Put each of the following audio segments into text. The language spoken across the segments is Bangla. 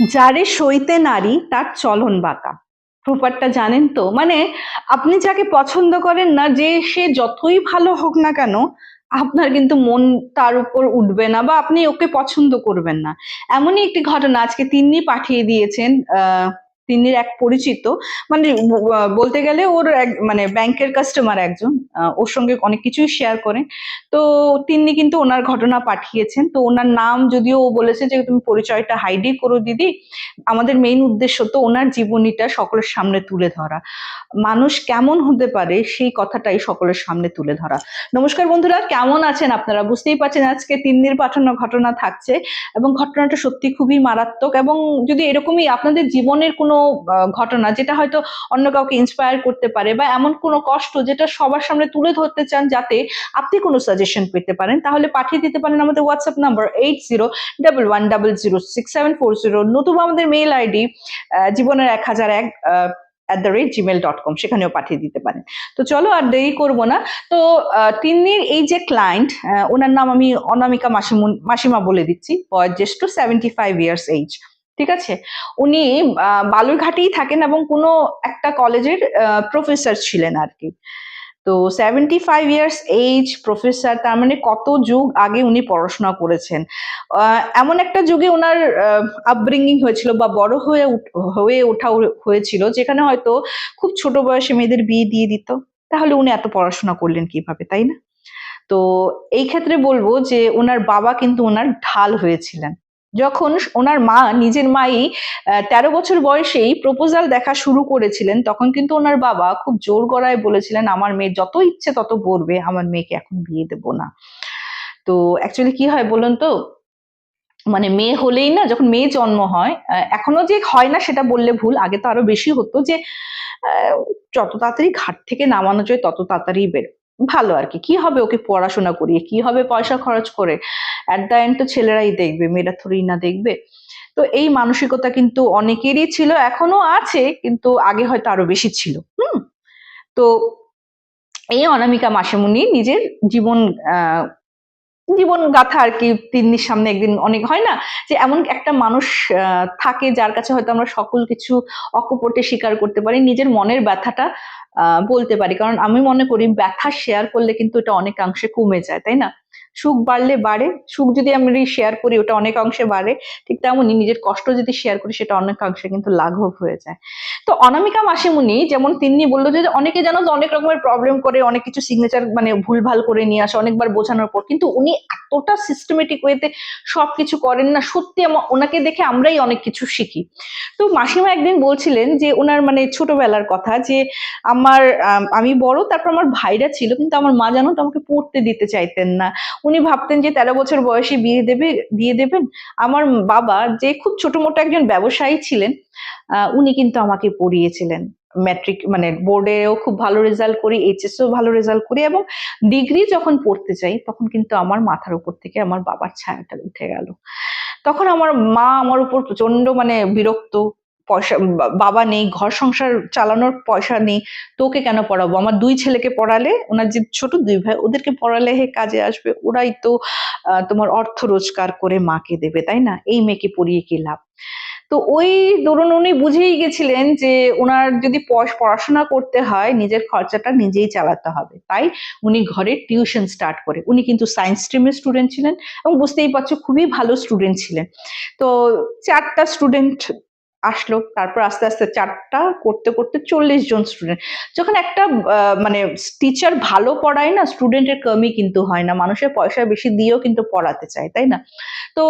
যারে সইতে নারী, তার চলন বাঁকা। প্রপারটা জানেন তো? মানে আপনি যাকে পছন্দ করেন না, যে সে যতই ভালো হোক না কেন, আপনার কিন্তু মন তার উপর উঠবে না বা আপনি ওকে পছন্দ করবেন না। এমনই একটি ঘটনা আজকে তিনি পাঠিয়ে দিয়েছেন তিন্নির এক পরিচিত। মানে বলতে গেলে ওর এক মানে ব্যাংকের কাস্টমার একজন। ওর সঙ্গে অনেক কিছুই শেয়ার করেন। তো তিনি কিন্তু ওনার ঘটনা পাঠিয়েছেন। তো ওনার নাম যদিও ও বলেছে যে, তুমি পরিচয়টা হাইডই করো দিদি। আমাদের মেইন উদ্দেশ্য তো ওনার জীবনীটা সকলের সামনে তুলে ধরা। মানুষ কেমন হতে পারে সেই কথাটাই সকলের সামনে তুলে ধরা। নমস্কার বন্ধুরা, কেমন আছেন আপনারা? বুঝতেই পারছেন আজকে তিন দিন পাঠানো ঘটনা থাকছে এবং ঘটনাটা সত্যি খুবই মারাত্মক এবং যদি এরকমই আপনাদের জীবনের কোনো ঘটনা যেটা হয়তো অন্য কাউকে ইন্সপায়ার করতে পারে বা এমন কোনো কষ্ট যেটা সবার সামনে তুলে ধরতে চান যাতে আপনি কোনো সাজেশন পেতে পারেন, তাহলে পাঠিয়ে দিতে পারেন আমাদের WhatsApp number eight zero double one double zero six seven four zero নতুবা আমাদের মেইল আইডি জীবনের এক হাজার এক at the rate Gmail dot com সেখানেও পাঠিয়ে দিতে পারেন। তো চলো আর দেরি করব না। তো তিন্নির এই যে ক্লায়েন্ট ওনার নাম আমি অনামিকা মাসিমুন, মাসিমা বলে দিচ্ছি বয়োজ্যেষ্ঠ সেভেন্টি ফাইভ ইয়ার্স এইজ ঠিক আছে? উনি বালুরঘাটেই থাকেন এবং কোনো একটা কলেজের প্রফেসর ছিলেন আর কি। তো seventy five years age professor তার মানে কত যুগ আগে উনি পড়াশোনা করেছেন? এমন একটা যুগে ওনার আপব্রিঙ্গিং হয়েছিল বা বড় হয়ে হয়ে ওঠা হয়েছিল, যেখানে হয়তো খুব ছোট বয়সে মেয়েদের বিয়ে দিয়ে দিত। তাহলে উনি এত পড়াশোনা করলেন কীভাবে, তাই না? তো এই ক্ষেত্রে বলব যে ওনার বাবা কিন্তু ওনার ঢাল হয়েছিলেন। যখন ওনার মা নিজের মাই তেরো বছর বয়সেই প্রপোজাল দেখা শুরু করেছিলেন, তখন কিন্তু ওনার বাবা খুব জোর গলায় বলেছিলেন, আমার মেয়ে যত ইচ্ছে তত পড়বে আমার মেয়েকে এখন বিয়ে দেব না। তো অ্যাকচুয়ালি কি হয় বলুন তো? মানে মেয়ে হলেই না, যখন মেয়ে জন্ম হয় এখনও যে হয় না সেটা বললে ভুল, আগে তো আরও বেশি হতো যে যত তাড়াতাড়ি ঘাট থেকে নামানো যায়, তত তাড়াতাড়ি বের ভালো আর কি। হবে ওকে পড়াশোনা করিয়ে? কি হবে পয়সা খরচ করে? অ্যাট দ্য এন্ড তো ছেলেরাই দেখবে, মেয়েরা থোড়ি না দেখবে। তো এই মানসিকতা কিন্তু অনেকেরই ছিল, এখনও আছে, কিন্তু আগে হয়তো আরও বেশি ছিল। হুম? তো এই অনামিকা মাসেমুনি নিজের জীবন জীবন গাথা আর কি তিন্নির সামনে একদিন অনেক, হয় না? যে এমন একটা মানুষ থাকে যার কাছে হয়তো আমরা সকল কিছু অকপটে স্বীকার করতে পারি। নিজের মনের ব্যথাটা বলতে পারি। কারণ আমি মনে করি, ব্যথা শেয়ার করলে কিন্তু এটা অনেকাংশে কমে যায়, তাই না? সুখ বাড়লে বাড়ে, সুখ যদি আমি শেয়ার করি ওটা অনেক অংশে বাড়ে, ঠিক তেমনই নিজের কষ্ট যদি শেয়ার করি সেটা অনেকাংশে কিন্তু লাঘব হয়ে যায়। তো অনামিকা মাসিমুনি যেমন তিনি বলল যে, অনেকে জানো তো অনেক রকমের প্রবলেম করে, অনেক কিছু সিগনেচার মানে ভুলভাল করে নিয়ে আসে, অনেকবার বোঝানোর পর, কিন্তু উনি এতটা সিস্টেমেটিক ওয়েতে সবকিছু করেন না, সত্যি ওনাকে দেখে আমরাই অনেক কিছু শিখি। তো মাসিমা একদিন বলছিলেন যে, ওনার মানে ছোটবেলার কথা যে, আমার আমি বড়, তারপর আমার ভাইরা ছিল, কিন্তু আমার মা জানো তো আমাকে পড়তে দিতে চাইতেন না। উনি ভাবতেন যে তেরো বছর বয়সে বিয়ে দেবে দিয়ে দেবেন। আমার বাবা যে খুব ছোট মোটো একজন ব্যবসায়ী ছিলেন উনি কিন্তু আমাকে পড়িয়েছিলেন। ম্যাট্রিক মানে বোর্ডেও খুব ভালো রেজাল্ট করি এইচএসও ভালো রেজাল্ট করি এবং ডিগ্রি যখন পড়তে চাই তখন কিন্তু আমার মাথার উপর থেকে আমার বাবার ছায়াটা উঠে গেল। তখন আমার মা আমার উপর প্রচণ্ড মানে বিরক্ত পয়সা বাবা নেই, ঘর সংসার চালানোর পয়সা নেই, তোকে কেন পড়াবো? আমার দুই ছেলেকে পড়ালে, ওনার যে ছোট দুই ভাই, ওদেরকে পড়ালে হে কাজে আসবে, ওরাই তো তোমার অর্থ রোজগার করে মাকে দেবে, তাই না? এই মেয়েকে পড়িয়ে কি লাভ? তো ওই দরুন উনি বুঝেই গেছিলেন যে ওনার যদি পড়াশোনা করতে হয়, নিজের খরচাটা নিজেই চালাতে হবে। তাই উনি ঘরে টিউশন স্টার্ট করে। উনি কিন্তু সায়েন্স স্ট্রিমের স্টুডেন্ট ছিলেন এবং বুঝতেই পারছ খুবই ভালো স্টুডেন্ট ছিলেন। তো চারটা স্টুডেন্ট আসলো। তারপর আস্তে আস্তে চারটা করতে করতে চল্লিশ জন স্টুডেন্ট যখন একটা মানে টিচার ভালো পড়ায় না স্টুডেন্টের কমই কিন্তু হয় না। মানুষের পয়সা বেশি দিয়েও কিন্তু পড়াতে চায়, তাই না? তো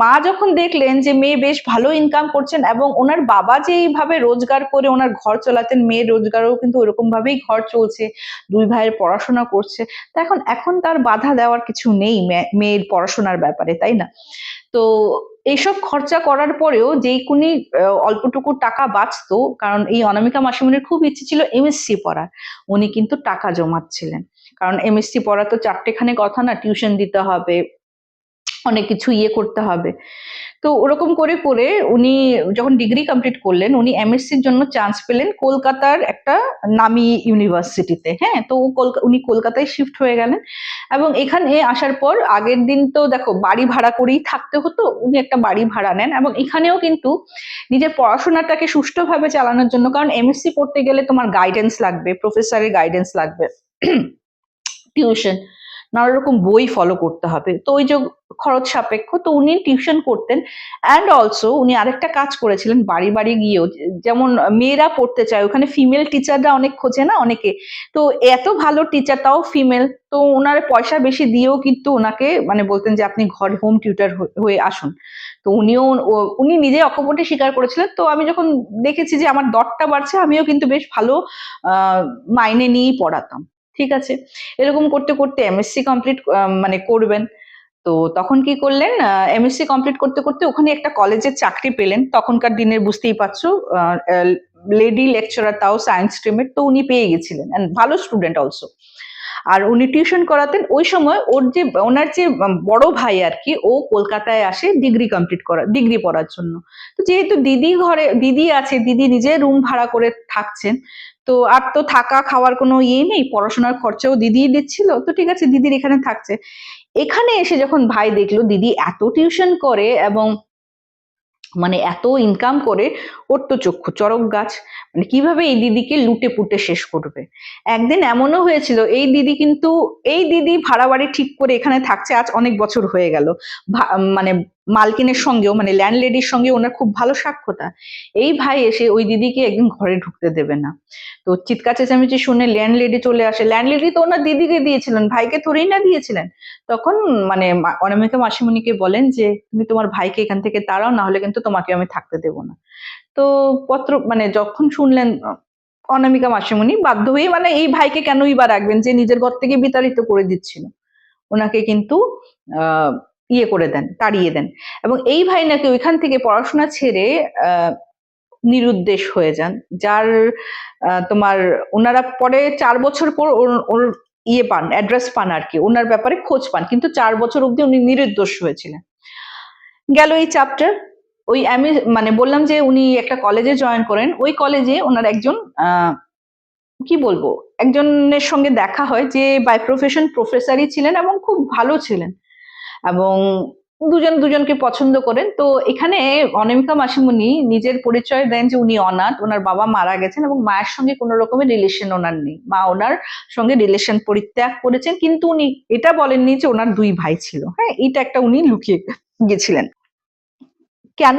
মা যখন দেখলেন যে মেয়ে বেশ ভালো ইনকাম করছেন এবং ওনার বাবা যে এইভাবে রোজগার করে ওনার ঘর চালাতেন, মেয়ের রোজগারও কিন্তু ওরকম ভাবেই ঘর চলছে, দুই ভাইয়ের পড়াশোনা করছে, তা এখন এখন তার বাধা দেওয়ার কিছু নেই মেয়ের পড়াশোনার ব্যাপারে, তাই না? তো এইসব খরচা করার পরেও যেই কোনি অল্পটুকু টাকা বাঁচতো, কারণ এই অনামিকা মাসিমণির খুব ইচ্ছে ছিল এমএসসি পড়ার, উনি কিন্তু টাকা জমাচ্ছিলেন। কারণ এমএসসি পড়া তো চারটেখানে কথা না, টিউশন দিতে হবে অনেক কিছু ইয়ে করতে হবে। তো ওরকম করে করে উনি যখন ডিগ্রি কমপ্লিট করলেন, উনি এমএসসির জন্য চান্স পেলেন কলকাতার একটা নামি ইউনিভার্সিটিতে। হ্যাঁ তো উনি কলকাতায় শিফট হয়ে গেলেন এবং এখানে আসার পর আগের দিন তো দেখো বাড়ি ভাড়া করেই থাকতে হতো, উনি একটা বাড়ি ভাড়া নেন এবং এখানেও কিন্তু নিজের পড়াশোনাটাকে সুষ্ঠুভাবে চালানোর জন্য, কারণ এমএসসি পড়তে গেলে তোমার গাইডেন্স লাগবে প্রফেসরের গাইডেন্স লাগবে। টিউশন নানা রকম বই ফলো করতে হবে। তো ওই যে খরচ সাপেক্ষ। তো উনি টিউশন করতেন অ্যান্ড অলসো উনি আরেকটা কাজ করেছিলেন বাড়ি বাড়ি গিয়েও। যেমন মেয়েরা পড়তে চায়, ওখানে ফিমেল টিচাররা অনেক খোঁজে না অনেকে? তো এত ভালো টিচার তাও ফিমেল তো ওনার পয়সা বেশি দিয়েও কিন্তু ওনাকে মানে বলতেন যে, আপনি ঘর হোম টিউটার হয়ে আসুন। তো উনিও উনি নিজে অকপটে স্বীকার করেছিলেন। তো আমি যখন দেখেছি যে, আমার দরটা বাড়ছে, আমিও কিন্তু বেশ ভালো মাইনে নিয়েই পড়াতাম। ঠিক আছে? এরকম করতে করতে এমএসসি কমপ্লিট মানে করবেন। তো তখন কি করলেন? এমএসসি কমপ্লিট করতে করতে ওখানে একটা কলেজের চাকরি পেলেন। তখনকার দিনের বুঝতেই পারছ লেডি লেকচারার তাও সায়েন্স স্ট্রিমের তো উনি পেয়ে গেছিলেন। অ্যান্ড ভালো স্টুডেন্ট অলসো আর উনি টিউশন করাতেন, ওই সময় ওর যে, ওনার যে বড় ভাই আর কি, ও কলকাতায় আসে ডিগ্রি কমপ্লিট করা ডিগ্রি পড়ার জন্য। তো যেহেতু দিদি ঘরে, দিদি আছে, দিদি নিজে রুম ভাড়া করে থাকছেন তো আর তো থাকা, খাওয়ার কোনো ইয়ে নেই, পড়াশোনার খরচাও দিদিই দিচ্ছিল, তো ঠিক আছে, দিদির এখানে থাকছে। এখানে এসে যখন ভাই দেখল, দিদি এত টিউশন করে এবং মানে এত ইনকাম করে, ওর তো চক্ষু চরক গাছ। মানে কীভাবে এই দিদিকে লুটে পুটে শেষ করবে? একদিন এমনও হয়েছিল, এই দিদি কিন্তু, এই দিদি ভাড়া বাড়ি ঠিক করে এখানে থাকছে, আজ অনেক বছর হয়ে গেল। মানে মালকিনের সঙ্গেও মানে ল্যান্ডলেডির সঙ্গে ওনার খুব ভালো সাক্ষতা। এই ভাই এসে ওই দিদিকে একদিন ঘরে ঢুকতে দেবে না। তো চিৎকার চেঁচামেচি শুনে ল্যান্ডলেডি চলে আসে। ল্যান্ডলেডি তো ওনার দিদিকে দিয়েছিলেন, ভাইকে থরেই না দিয়েছিলেন। তখন মানে অনামিকা মাসিমণিকে বলেন যে, তুমি তোমার ভাইকে এখান থেকে তাড়াও না হলে কিন্তু তোমাকে আমি থাকতে দেবো না। তো পত্র মানে যখন শুনলেন, অনামিকা মাসিমণি বাধ্য হয়ে মানে এই ভাইকে কেনই বা রাখবেন? যে নিজের ঘর থেকে বিতাড়িত করে দিচ্ছিল। ওনাকে কিন্তু, আহ ইয়ে করে দেন, তাড়িয়ে দেন। এবং এই ভাই নাকি ওইখান থেকে পড়াশোনা ছেড়ে নিরুদ্দেশ হয়ে যান, যার তোমার ওনারা পরে চার বছর পর ওর- ইয়ে পান অ্যাড্রেস পান আর কি, ওনার ব্যাপারে খোঁজ পান, কিন্তু চার বছর অবধি উনি নিরুদ্দোষ হয়েছিলেন। গেল এই চ্যাপ্টার ওই আমি মানে বললাম যে উনি একটা কলেজে জয়েন করেন, ওই কলেজে ওনার একজন কি বলব, একজনের সঙ্গে দেখা হয় যে বাই প্রফেশন প্রফেসরই ছিলেন এবং খুব ভালো ছিলেন। এবং দুজন দুজনকে পছন্দ করেন। তো এখানে অনামিকা মাসিমুনি নিজের পরিচয় দেন যে উনি অনাথ, ওনার বাবা মারা গেছেন এবং মায়ের সঙ্গে কোনো রকমের রিলেশন ওনার নেই। মা ওনার সঙ্গে রিলেশন পরিত্যাগ করেছেন, কিন্তু উনি এটা বলেননি যে ওনার দুই ভাই ছিল। হ্যাঁ এটা একটা উনি লুকিয়ে গেছিলেন। কেন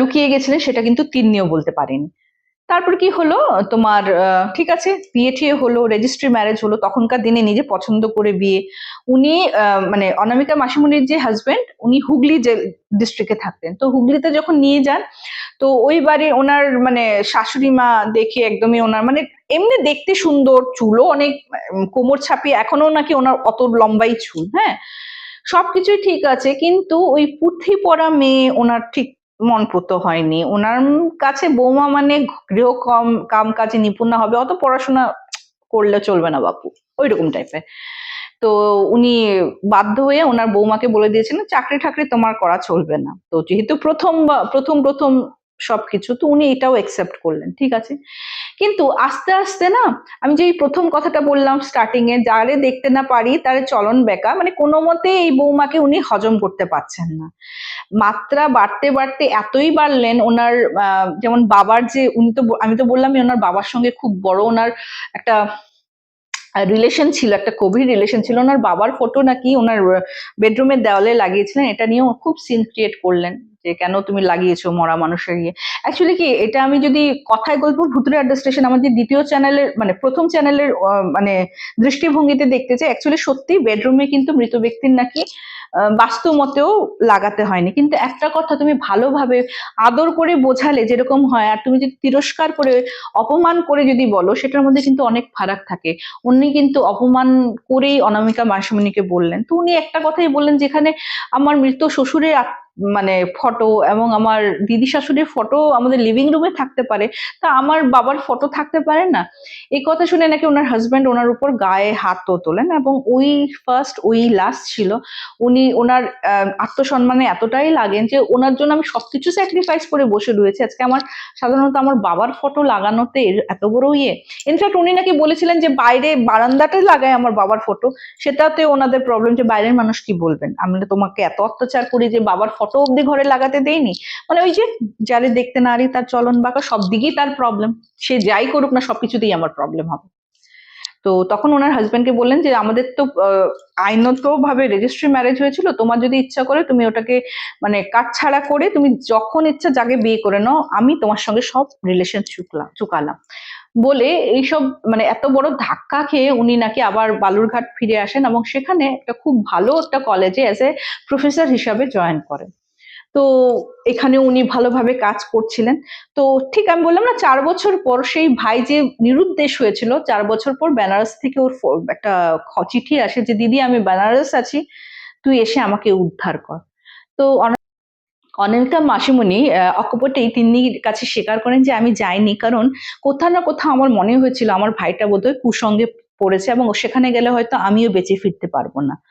লুকিয়ে গেছিলেন সেটা কিন্তু তিন্নিও বলতে পারেনি। তারপর কি হলো? তোমার ঠিক আছে, বিয়ে ঠিয়ে হলো রেজিস্ট্রি ম্যারেজ হলো, তখনকার দিনে নিজে পছন্দ করে বিয়ে। উনি মানে অনামিকা মাসিমুনির যে হাজবেন্ড উনি হুগলি যে ডিস্ট্রিক্টে থাকতেন। তো হুগলিতে যখন নিয়ে যান, তো ওই বাড়ি ওনার মানে শাশুড়ি মা দেখে একদমই ওনার মানে এমনি দেখতে সুন্দর, চুলও অনেক কোমর ছাপিয়ে এখনও নাকি ওনার অত লম্বাই চুল হ্যাঁ? সবকিছুই ঠিক আছে, কিন্তু ওই পুঁথি পড়া মেয়ে ওনার ঠিক মন পুত হয়নি। ওনার কাছে বৌমা মানে গৃহ কম, কাম কাজে নিপুণা হবে, অত পড়াশোনা করলে চলবে না বাপু ওই রকম টাইপের তো উনি বাধ্য হয়ে ওনার বৌমাকে বলে দিয়েছেন, চাকরি ঠাকরি তোমার করা চলবে না। তো যেহেতু প্রথম প্রথম প্রথম সবকিছু, তো উনি এটাও অ্যাকসেপ্ট করলেন, ঠিক আছে? কিন্তু আস্তে আস্তে না, আমি যে প্রথম কথাটা বললাম স্টার্টিং এ, যারে দেখতে না পারি তার চলন বেকা মানে কোনো মতে এই বৌমাকে উনি হজম করতে পারছেন না। মাত্রা বাড়তে বাড়তে এতই বাড়লেন ওনার যেমন বাবার যে, উনি তো আমি তো বললামই ওনার বাবার সঙ্গে খুব বড় ওনার একটা রিলেশন ছিল, একটা কোভিড রিলেশন ছিল। ওনার বাবার ফটো নাকি ওনার বেডরুমের দেওয়ালে লাগিয়েছিলেন, এটা নিয়েও খুব সিন ক্রিয়েট করলেন যে, কেন তুমি লাগিয়েছো মরা মানুষের ইয়ে? অ্যাকচুয়ালি কি, এটা আমি যদি কথায় গল্প ভুতুরে আড্ডা স্টেশন আমাদের দ্বিতীয় চ্যানেলের মানে প্রথম চ্যানেলের মানে দৃষ্টিভঙ্গিতে দেখতে চাই অ্যাকচুয়ালি সত্যি বেডরুমে কিন্তু মৃত ব্যক্তির নাকি বাস্তু মতেও লাগাতে হয়নি। কিন্তু একটা কথা তুমি ভালোভাবে আদর করে বোঝালে যেরকম হয়, আর তুমি যদি তিরস্কার করে, অপমান করে যদি বলো, সেটার মধ্যে কিন্তু অনেক ফারাক থাকে। উনি কিন্তু অপমান করেই অনামিকা মাসমণিকে বললেন। তো উনি একটা কথাই বললেন যেখানে আমার মৃত শ্বশুরের মানে ফটো এবং আমার দিদি শাশুড়ির ফটো আমাদের লিভিং রুমে থাকতে পারে। তা আমার বাবার ফটো থাকতে পারে না। এই কথা শুনে নাকি ওনার হাজব্যান্ড ওনার উপর গায়ে হাতও তোলেন এবং ওই ফার্স্ট ওই লাস্ট ছিল। উনি ওনার আত্মসম্মানে এতটাই লাগেন যে ওনার জন্য আমি সবকিছু স্যাক্রিফাইস করে বসে রয়েছে। আজকে আমার সাধারণত আমার বাবার ফটো লাগানোতে এত বড় ইয়ে। ইনফ্যাক্ট উনি নাকি বলেছিলেন যে বাইরে বারান্দাতে লাগায় আমার বাবার ফটো সেটাতে ওনাদের প্রবলেম যে বাইরের মানুষ কি বলবেন? আমরা তোমাকে এত অত্যাচার করি যে বাবার ফটো অব্দি ঘরে লাগাতে দেইনি মানে ওই যে যারে দেখতে নারী তার চলন বাঁকা সব দিকেই তার প্রবলেম সে যাই করুক না সবকিছুতেই আমার প্রবলেম হবে। তো তখন ওনার হাজবেন্ডকে বললেন যে, আমাদের তো আইনত ভাবে রেজিস্ট্রি ম্যারেজ হয়েছিল। তোমার যদি ইচ্ছা করে তুমি ওটাকে মানে কাটছাড়া করে তুমি যখন ইচ্ছা যাকে বিয়ে করে নাও, আমি তোমার সঙ্গে সব রিলেশন চুকলাম চুকালাম। বলে এইসব মানে এত বড় ধাক্কা খেয়ে উনি নাকি আবার বালুরঘাট ফিরে আসেন এবং সেখানে একটা খুব ভালো একটা কলেজে অ্যাজ এ প্রফেসর হিসাবে জয়েন করেন। তো এখানে উনি ভালোভাবে কাজ করছিলেন। তো ঠিক আমি বললাম না, চার বছর পর সেই ভাই যে নিরুদ্দেশ হয়েছিল, চার বছর পর বেনারস থেকে ওর একটা চিঠি আসে যে, দিদি, আমি বেনারস আছি, তুই এসে আমাকে উদ্ধার কর। তো অনা- অনামিকা মাসিমণি অকপটেই তিন্নির কাছে স্বীকার করেন যে আমি যাইনি কারণ কোথাও না কোথাও আমার মনে হয়েছিল আমার ভাইটা বোধহয় কুসঙ্গে পড়েছে এবং সেখানে গেলে হয়তো আমিও বেঁচে ফিরতে পারব না।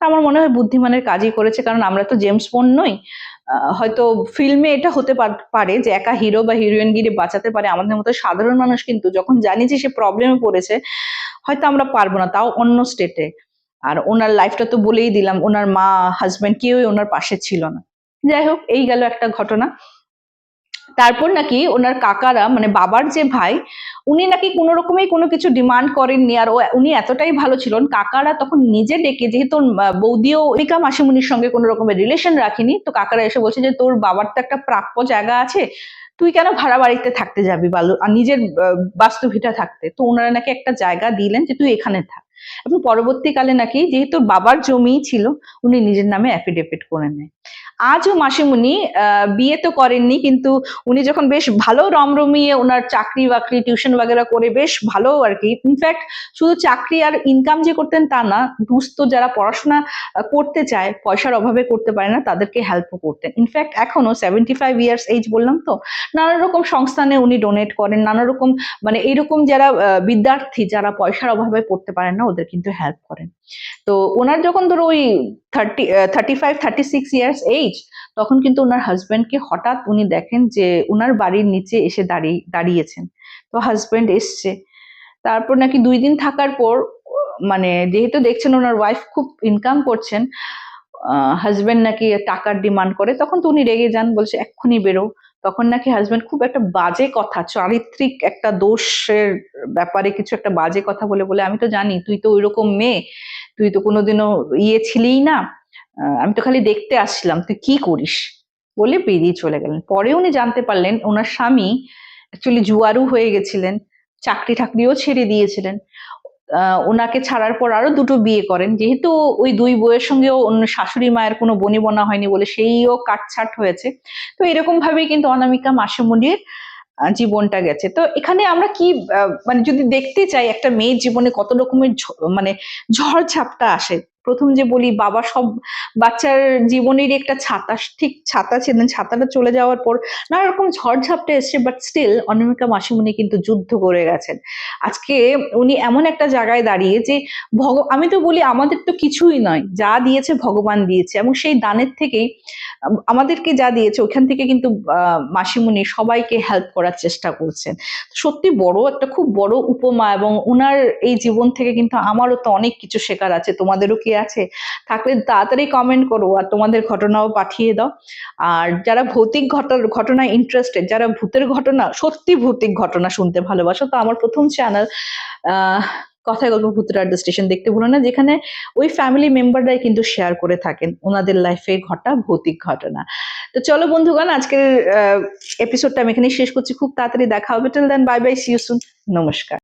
আমার মনে হয় বুদ্ধিমানের কাজই করেছে কারণ আমরা তো জেমস বন্ড নই। হয়তো ফিল্মে এটা হতে পার- যে একা হিরো বা হিরোইন গিরে বাঁচাতে পারে আমাদের মতো সাধারণ মানুষ কিন্তু যখন জানি যে সে প্রবলেমে পড়েছে, হয়তো আমরা পারব না, তাও অন্য স্টেটে আর ওনার লাইফটা তো বলেই দিলাম, ওনার মা হাজবেন্ড কেউই ওনার পাশে ছিল না। যাই হোক, এই গেল একটা ঘটনা। তারপর নাকি ওনার কাকারা মানে বাবার যে ভাই, উনি নাকি কোনো রকমই কোনো কিছু ডিমান্ড করেননি। আর উনি এতটাই ভালো ছিলেন, কাকারা তখন নিজে ডেকে, যেহেতু বৌদিও রিকা মাসিমুনির সঙ্গে কোনো রকমের রিলেশন রাখিনি, তো কাকারা এসে বলছে যে, তোর বাবার তো একটা প্রাপ্য জায়গা আছে, তুই কেন ভাড়া বাড়িতে থাকতে যাবি বালু, আর নিজের বাস্তুভিটা থাকতে? তো ওনারা নাকি একটা জায়গা দিলেন যে, তুই এখানে থাক। এবং পরবর্তীকালে নাকি, যেহেতু বাবার জমি ছিল, উনি নিজের নামে অ্যাফিডেভিট করে নেয়। আজও মাসিমুনি বিয়ে তো করেননি, কিন্তু উনি যখন বেশ ভালো রমরমিয়ে ওনার চাকরি বাকরি, টিউশন বাগেরা করে বেশ ভালো আর কি। ইনফ্যাক্ট শুধু চাকরি আর ইনকাম যে করতেন তা না, দুস্থ যারা পড়াশোনা করতে চায়, পয়সার অভাবে করতে পারে না, তাদেরকে হেল্পও করতেন। ইনফ্যাক্ট এখনও সেভেন্টি ফাইভ ইয়ার্স এইজ বললাম তো, নানা রকম সংস্থানে উনি ডোনেট করেন, নানা রকম মানে এইরকম যারা বিদ্যার্থী যারা পয়সার অভাবে পড়তে পারেন না, ওদের কিন্তু হেল্প করেন। তো ওনার যখন ধরো ওই thirty thirty five thirty six years age তখন কিন্তু ওনার হাজবেন্ডকে হঠাৎ উনি দেখেন যে ওনার বাড়ির নিচে এসে দাঁড়িয়ে দাঁড়িয়েছেন। তো হাজবেন্ড এসছে। তারপর নাকি দুই দিন থাকার পর মানে যেহেতু দেখছেন ওনার ওয়াইফ খুব ইনকাম করছেন হাজবেন্ড নাকি টাকার ডিমান্ড করে, তখন তো উনি রেগে যান, বলছে, এক্ষুনি বেরো। তখন নাকি হাজবেন্ড খুব একটা বাজে কথা, চারিত্রিক একটা দোষের ব্যাপারে কিছু একটা বাজে কথা বলে বলে, আমি তো জানি, তুই তো ওইরকম মেয়ে, তুই তো কোনোদিনও ইয়ে ছিলিই না আমি তো খালি দেখতে আসছিলাম, তুই কি করিস? বলে বেরিয়ে চলে গেলেন। পরে উনি জানতে পারলেন, ওনার স্বামী অ্যাকচুয়ালি জুয়ারু হয়ে গেছিলেন চাকরি ঠাকরিও ছেড়ে দিয়েছিলেন। ওনাকে ছাড়ার পর আরও দুটো বিয়ে করেন। যেহেতু ওই দুই বইয়ের সঙ্গেও শাশুড়ি মায়ের কোনো বনিবনা হয়নি বলে সেইও কাটছাট হয়েছে। তো এরকম ভাবেই কিন্তু অনামিকা মাসিমুনির জীবনটা গেছে। তো এখানে আমরা কি মানে যদি দেখতে চাই একটা মেয়ের জীবনে কত রকমের মানে ঝড় ঝাপটা আসে প্রথম যে বলি বাবা সব বাচ্চার জীবনেরই একটা ছাতা ঠিক ছাতা ছিলেন ছাতাটা চলে যাওয়ার পর নানা রকম ঝড় ঝাপটা এসছে বাট স্টিল অনামিকা মাসিমুনি কিন্তু যুদ্ধ করে গেছেন। আজকে উনি এমন একটা জায়গায় দাঁড়িয়ে যে ভগ আমি তো বলি আমাদের তো কিছুই নয় যা দিয়েছে ভগবান দিয়েছে এবং সেই দানের থেকেই আমাদেরকে যা দিয়েছে ওখান থেকে কিন্তু আহ, মাসিমুনি সবাইকে হেল্প করার চেষ্টা করছেন। সত্যি বড় একটা খুব বড় উপমা এবং ওনার এই জীবন থেকে কিন্তু আমারও তো অনেক কিছু শেখার আছে তোমাদেরও কি আছে, থাকলে তাড়াতাড়ি কমেন্ট করো আর তোমাদের ঘটনাও পাঠিয়ে দাও। আর যারা ভৌতিক ঘটনা ঘটনায় ইন্টারেস্টেড যারা ভূতের ঘটনা, সত্যি ভৌতিক ঘটনা শুনতে ভালোবাসো, তো আমার প্রথম চ্যানেল কথায় গল্প ভূতের আড্ডা স্টেশন দেখতে ভুলো না, যেখানে ওই ফ্যামিলি মেম্বাররাই কিন্তু শেয়ার করে থাকেন ওনাদের লাইফে ঘটা, ভৌতিক ঘটনা। তো চলো বন্ধুগণ, আজকের এপিসোডটা আমি এখানে শেষ করছি। খুব তাড়াতাড়ি দেখা হবে। Till then bye bye see you soon নমস্কার।